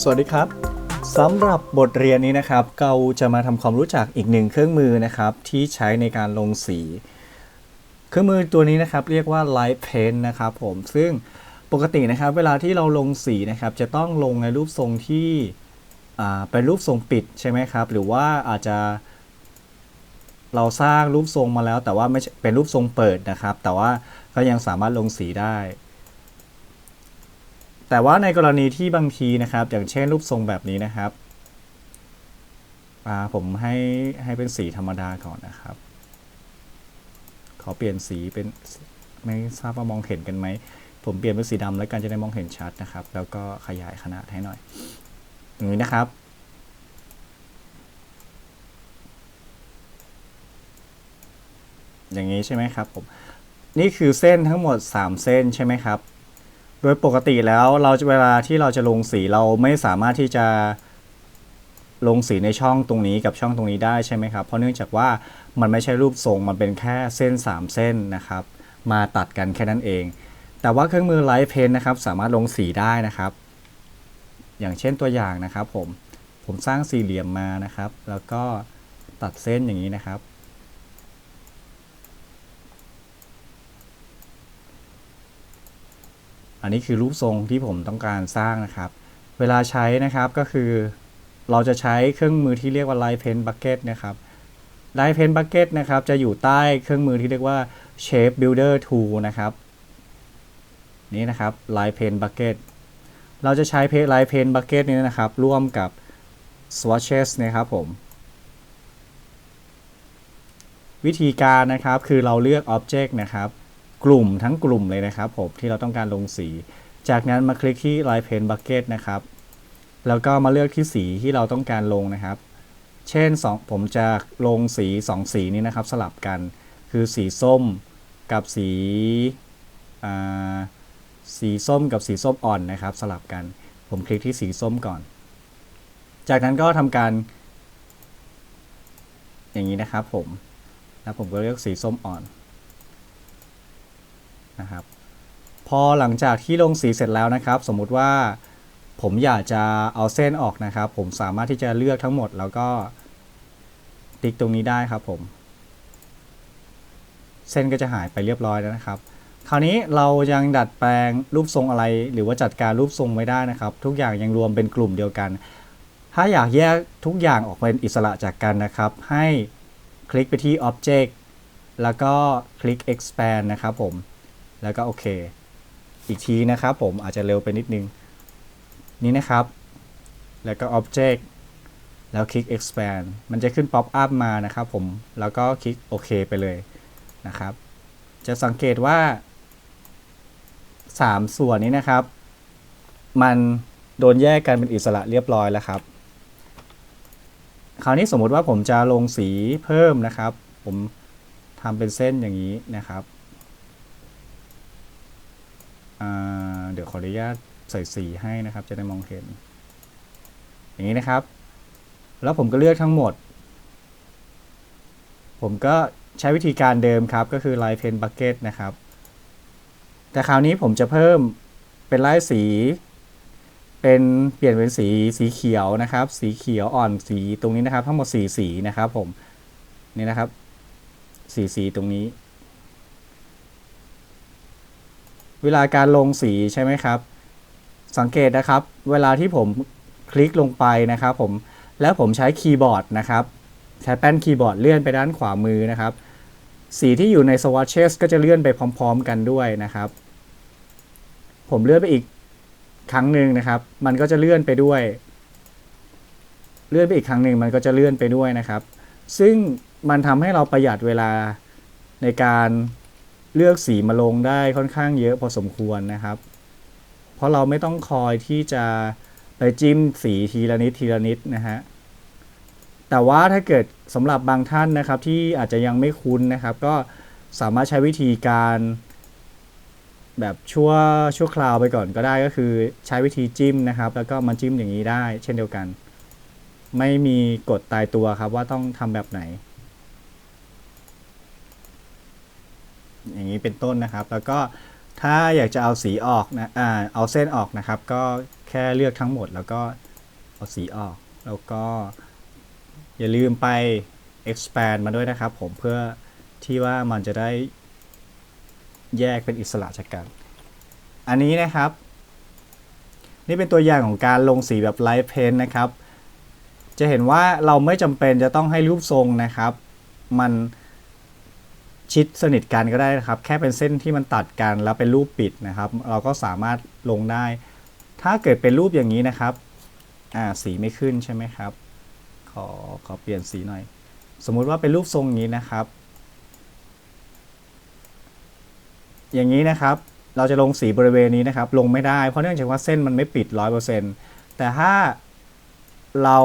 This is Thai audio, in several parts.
สวัสดีครับสำหรับบทเรียนนี้นะครับเราจะมาทำความรู้จักอีกหนึ่งเครื่องมือนะครับที่ใช้ในการลงสี เครื่องมือตัวนี้นะครับเรียกว่า Light Paint นะครับผมซึ่งปกตินะครับเวลาที่เราลงสีนะครับจะต้องลงในรูปทรงที่เป็นรูปทรงปิดใช่ไหมครับหรือว่าอาจจะ เราสร้างรูปทรงมาแล้ว แต่ว่าไม่เป็นรูปทรงเปิดนะครับ แต่ว่าก็ยังสามารถลงสีได้ แต่ว่าในกรณีที่บางทีนะครับ อย่างเช่นรูปทรงแบบนี้นะครับผมให้ให้เป็นสีธรรมดาก่อนนะครับ ขอเปลี่ยนสีเป็นไม่ทราบว่ามองเห็นกันไหม ผมเปลี่ยนเป็นสีดำแล้วกันจะได้มองเห็นชัดนะครับ แล้วก็ขยายขนาดให้หน่อย อย่างนี้นะครับอย่างนี้ใช่ไหมครับผมนี่คือเส้นทั้งหมด 3 เส้นใช่ไหมครับ โดยปกติแล้วเราจะเวลาที่เราจะลงสีเราไม่สามารถที่จะลงสีในช่องตรงนี้กับช่องตรงนี้ได้ใช่ไหมครับ เพราะเนื่องจากว่ามันไม่ใช่รูปทรงมันเป็นแค่เส้น 3 เส้นนะครับ มาตัดกันแค่นั้นเอง แต่ว่าเครื่องมือไลท์เพนนะครับสามารถลงสีได้นะครับ อย่างเช่นตัวอย่างนะครับผมผมสร้างสี่เหลี่ยมมานะครับ แล้วก็ตัดเส้นอย่างนี้นะครับ อันนี้คือรูปทรงที่ผมต้องการสร้างนะครับ เวลาใช้นะครับก็คือ เราจะใช้เครื่องมือที่เรียกว่า Light Paint Bucket นะครับ Light Paint Bucket นะครับจะอยู่ใต้เครื่องมือที่เรียกว่า Shape Builder Tool นะครับนี่นะครับ Light Paint Bucket เราจะใช้ Light Paint Bucket นี้นะครับ ร่วมกับ Swatches นะครับผม วิธีการนะครับคือเราเลือก Object นะครับ กลุ่มทั้งกลุ่มเลยนะครับผมที่เราต้องการลงสี จากนั้นมาคลิกที่ Light Paint Bucket นะครับ แล้วก็มาเลือกที่สีที่เราต้องการลงนะครับ เช่น 2 ผมจะลงสี 2 สีนี้นะครับสลับกัน คือสีส้มกับสีสีส้มกับสีส้มอ่อนนะครับ สลับกัน ผมคลิกที่สีส้มก่อน จากนั้นก็ทำการ อย่างนี้นะครับผม แล้วผมก็เลือกสีส้มอ่อน นะครับ พอหลังจากที่ลงสีเสร็จแล้วนะครับ สมมุติว่าผมอยากจะเอาเส้นออกนะครับ ผมสามารถที่จะเลือกทั้งหมดแล้วก็ติ๊กตรงนี้ได้ครับผม เส้นก็จะหายไปเรียบร้อยแล้วนะครับ คราวนี้เรายังดัดแปลงรูปทรงอะไร หรือว่าจัดการรูปทรงไม่ได้นะครับ ทุกอย่างยังรวมเป็นกลุ่มเดียวกัน ถ้าอยากแยกทุกอย่างออกเป็นอิสระจากกันนะครับ ให้คลิกไปที่ Object แล้วก็คลิก expand นะครับผม แล้วก็โอเค อีกทีนะครับผมอาจจะเร็วไปนิดนึง นี่นะครับ แล้วก็ Object แล้วคลิก expand มันจะขึ้น pop up มานะครับผม แล้วก็คลิกโอเคไปเลยนะครับ จะสังเกตว่า 3 ส่วนนี้นะครับ มันโดนแยกกันเป็นอิสระเรียบร้อยแล้วครับ คราวนี้สมมุติว่าผมจะลงสีเพิ่มนะครับ ผมทำเป็นเส้นอย่างนี้นะครับ เดี๋ยวขออนุญาตใส่สีให้นะครับ จะได้มองเห็น อย่างนี้นะครับ แล้วผมก็เลือกทั้งหมด ผมก็ใช้วิธีการเดิมครับ ก็คือ Light Pen Bucket นะครับ แต่คราวนี้ผมจะเพิ่มเป็นไล่สี เป็นเปลี่ยนเป็นสีสีเขียวนะครับ สีเขียวอ่อนสีตรงนี้นะครับ ทั้งหมดสีสีนะครับผม นี่นะครับ สีสีตรงนี้ เวลาการลงสีใช่ไหมครับ สังเกตนะครับ เวลาที่ผมคลิกลงไปนะครับผมแล้วผมใช้คีย์บอร์ดนะครับใช้แป้นคีย์บอร์ดเลื่อนไปด้านขวามือนะครับ สีที่อยู่ใน swatches ก็จะเลื่อนไปพร้อม ๆ กันด้วยนะครับ ผมเลื่อนไปอีกครั้งหนึ่งนะครับ มันก็จะเลื่อนไปด้วย เลื่อนไปอีกครั้งหนึ่งมันก็จะเลื่อนไปด้วยนะครับ ซึ่งมันทำให้เราประหยัดเวลาในการ เลือกสีมาลงได้ค่อนข้างเยอะพอสมควรนะครับ เพราะเราไม่ต้องคอยที่จะไปจิ้มสีทีละนิดทีละนิดนะฮะแต่ว่าถ้าเกิดสำหรับบางท่านนะครับที่อาจจะยังไม่คุ้นนะครับ ก็สามารถใช้วิธีการแบบชั่วชั่วคราวไปก่อนก็ได้ก็คือใช้วิธีจิ้มนะครับ แล้วก็มาจิ้มอย่างนี้ได้ เช่นเดียวกัน ไม่มีกฎตายตัวครับว่าต้องทำแบบไหน อย่างนี้เป็นต้นนะครับ แล้วก็ถ้าอยากจะเอาสีออกนะอ่าเอาเส้นออกนะครับ ก็แค่เลือกทั้งหมดแล้วก็เอาสีออก แล้วก็อย่าลืมไป expand มาด้วยนะครับ ผมเพื่อที่ว่ามันจะได้แยกเป็นอิสระจากกัน อันนี้นะครับ นี่เป็นตัวอย่างของการลงสีแบบ Light Paint นะครับ จะเห็นว่าเราไม่จำเป็นจะต้องให้รูปทรงนะครับ มัน ชิดสนิทกันก็ได้นะครับ แค่เป็นเส้นที่มันตัดกันแล้วเป็นรูปปิดนะครับ เราก็สามารถลงได้ ถ้าเกิดเป็นรูปอย่างนี้นะครับอ่าสีไม่ขึ้นใช่ไหมครับ ขอขอเปลี่ยนสีหน่อย สมมุติว่าเป็นรูปทรงนี้นะครับ อย่างนี้นะครับ เราจะลงสีบริเวณนี้นะครับ ลงไม่ได้เพราะเนื่องจากว่าเส้นมันไม่ปิด 100%แต่ถ้าเรา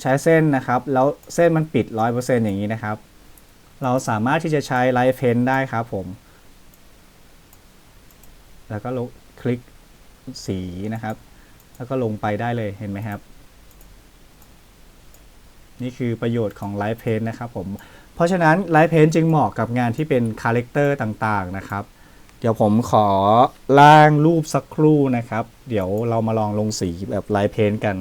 ใช้เส้นนะครับ แล้วเส้นมันปิด 100%อย่างนี้นะครับ เราสามารถที่จะใช้ไลท์เพนได้ครับผม แล้วก็ลงคลิกสีนะครับ แล้วก็ลงไปได้เลยเห็นไหมครับ นี่คือประโยชน์ของไลท์เพนนะครับผม เพราะฉะนั้นไลท์เพนจึงเหมาะกับงานที่เป็นคาแรคเตอร์ต่างๆนะครับ เดี๋ยวผมขอล่างรูปสักครู่นะครับ เดี๋ยวเรามาลองลงสีแบบไลท์เพนกัน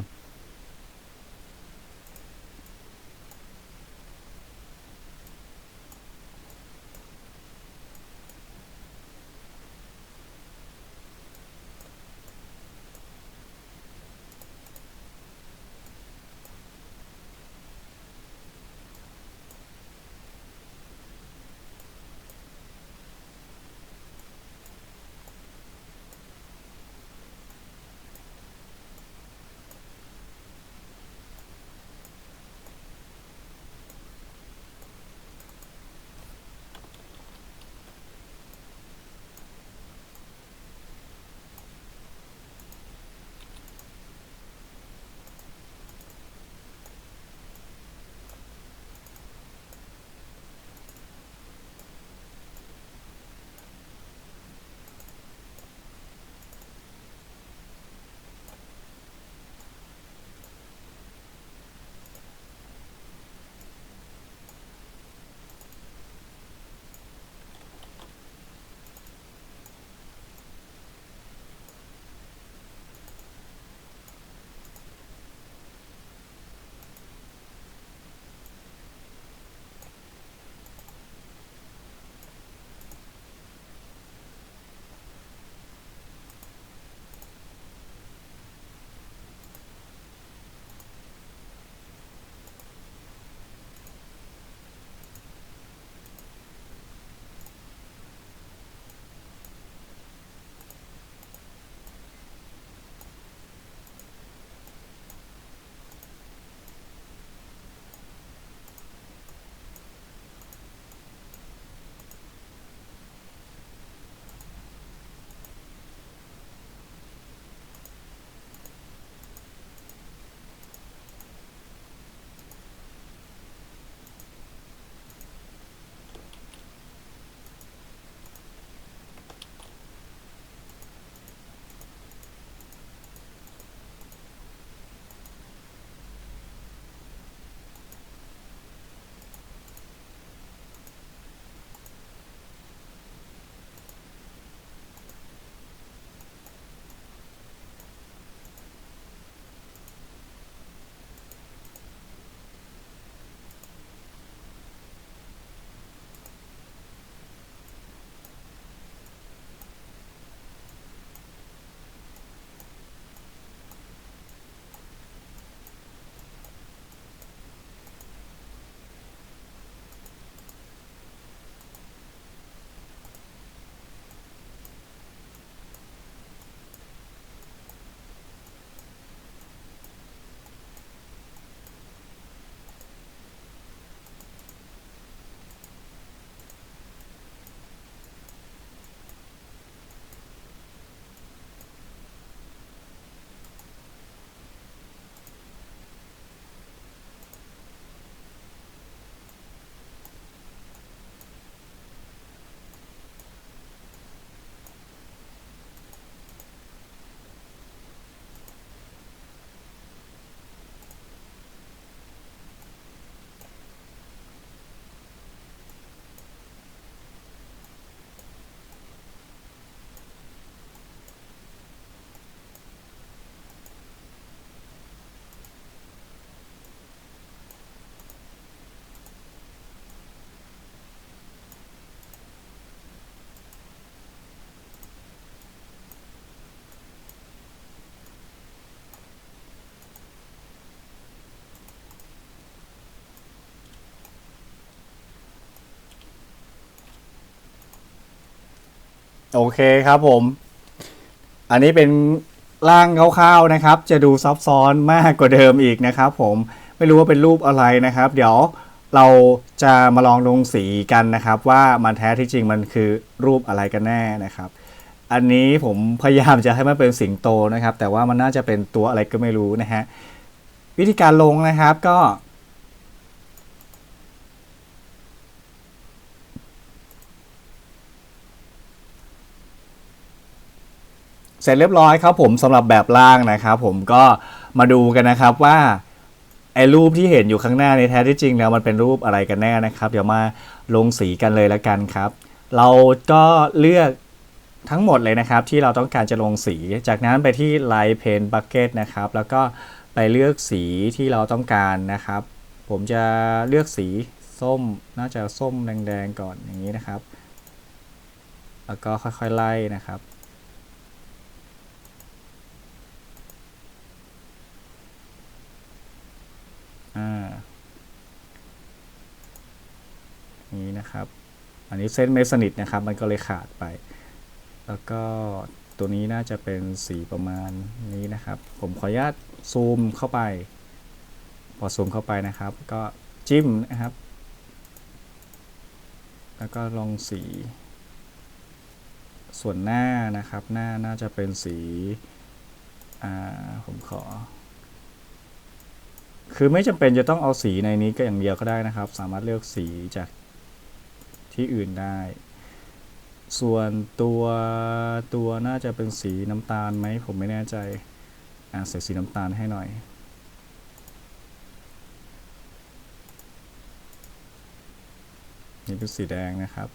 โอเคครับผม อันนี้เป็นร่างคร่าวๆนะครับ จะดูซับซ้อนมากกว่าเดิมอีกนะครับผมไม่รู้ว่าเป็นรูปอะไรนะครับ เดี๋ยวเราจะมาลองลงสีกันนะครับ ว่ามันแท้ที่จริงมันคือรูปอะไรกันแน่นะครับ อันนี้ผมพยายามจะให้มันเป็นสิงโตนะครับ แต่ว่ามันน่าจะเป็นตัวอะไรก็ไม่รู้นะฮะวิธีการลงนะครับก็ เสร็จเรียบร้อยครับผมสำหรับแบบล่างนะครับผมก็มาดูกันนะครับว่าไอ้รูปที่เห็นอยู่ข้างหน้าในแท้ที่จริงแล้วมันเป็นรูปอะไรกันแน่นะครับ เดี๋ยวมาลงสีกันเลยละกันครับ เราก็เลือกทั้งหมดเลยนะครับที่เราต้องการจะลงสี จากนั้นไปที่ Light Paint Bucket นะครับ แล้วก็ไปเลือกสีที่เราต้องการนะครับ ผมจะเลือกสีส้มน่าจะส้มแดงๆก่อนอย่างนี้นะครับ แล้วก็ค่อยๆไล่นะครับ อ่านี้นะครับ อันนี้เส้นไม่สนิทนะครับ มันก็เลยขาดไป แล้วก็ตัวนี้น่าจะเป็นสีประมาณนี้นะครับ ผมขออนุญาตซูมเข้าไป พอซูมเข้าไปนะครับ ก็จิ้มนะครับ แล้วก็ลองสี ส่วนหน้านะครับ หน้าน่าจะเป็นสี ผมขอ คือไม่จำเป็นจะต้องเอาสีในนี้ก็อย่างเดียวก็ได้นะครับ สามารถเลือกสีจากที่อื่นได้ ส่วนตัวตัวน่าจะเป็นสีน้ำตาลไหมผมไม่แน่ใจอ่าใส่สีน้ำตาลให้หน่อยนี่เป็นสีแดงนะครับ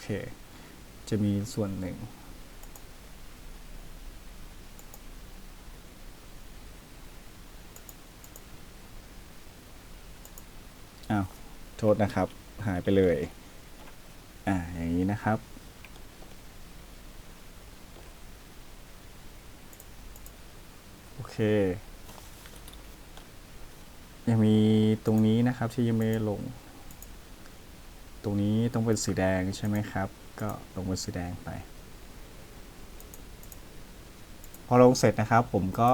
เค จะมีส่วนหนึ่ง อ้าว โทษนะครับ หายไปเลย อ่า อย่างนี้นะครับโอเค ยังมีตรงนี้นะครับที่ยังไม่ลง ตรงนี้ต้องเป็นสีแดงใช่ไหมครับ ก็ลงเป็นสีแดงไป พอลงเสร็จนะครับ ผมก็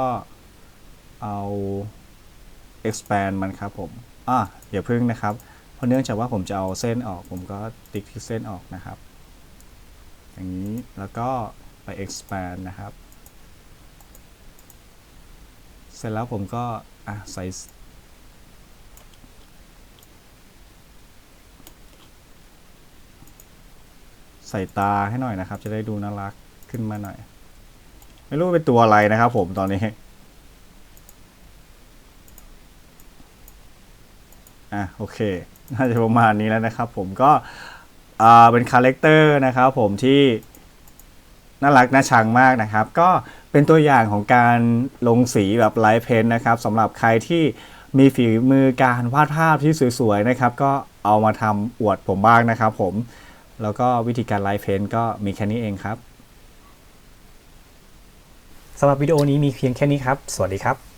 เอา expand มันครับผมอะอย่าพึ่งนะครับ เพราะเนื่องจากว่าผมจะเอาเส้นออก ผมก็ติ๊กที่เส้นออกนะครับ อย่างนี้แล้วก็ไป expand นะครับ เสร็จแล้วผมก็อะใส่ ใส่ตาให้หน่อยนะครับ จะได้ดูน่ารักขึ้นมาหน่อย ไม่รู้เป็นตัวอะไรนะครับ ผมตอนนี้อะโอเค น่าจะประมาณนี้แล้วนะครับ ผมก็อ่าเป็นคาแรคเตอร์นะครับ ผมที่น่ารักน่าชังมากนะครับ ก็เป็นตัวอย่างของการลงสีแบบไลท์เพนนะครับสำหรับใครที่มีฝีมือการวาดภาพที่สวยๆนะครับ ก็เอามาทำอวดผมบ้างนะครับ ผม แล้วก็วิธีการไลฟ์เพนก็มีแค่นี้เองครับสำหรับวิดีโอนี้มีเพียงแค่นี้ครับ สวัสดีครับ